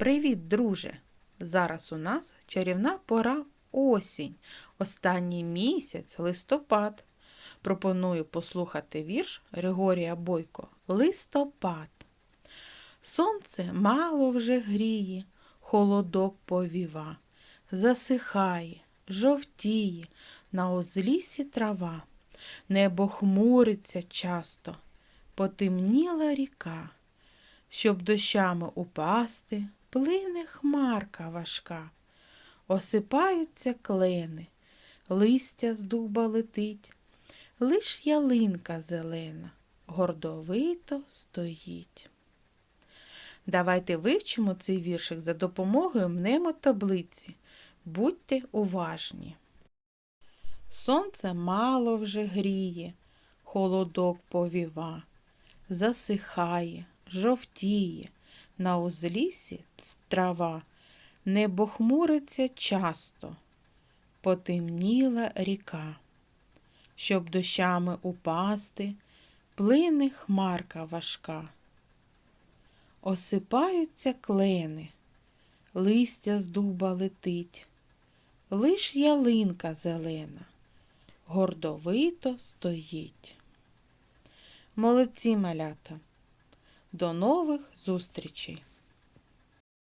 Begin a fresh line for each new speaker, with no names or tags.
Привіт, друже! Зараз у нас чарівна пора осінь, останній місяць листопад. Пропоную послухати вірш Григорія Бойко Листопад. Сонце мало вже гріє, холодок повіва, засихає, жовтіє, на узлісі трава, небо хмуриться часто, потемніла ріка. Щоб дощами упасти, плине хмарка важка, осипаються клени, листя з дуба летить, лиш ялинка зелена, гордовито стоїть. Давайте вивчимо цей віршик за допомогою мнемотаблиці. Будьте уважні. Сонце мало вже гріє, холодок повіва, засихає, жовтіє, на узлісі трава, небо хмуриться часто, потемніла ріка. Щоб дощами упасти, плине хмарка важка. Осипаються клени, листя з дуба летить, лиш ялинка зелена, гордовито стоїть. Молодці малята! До нових зустрічей!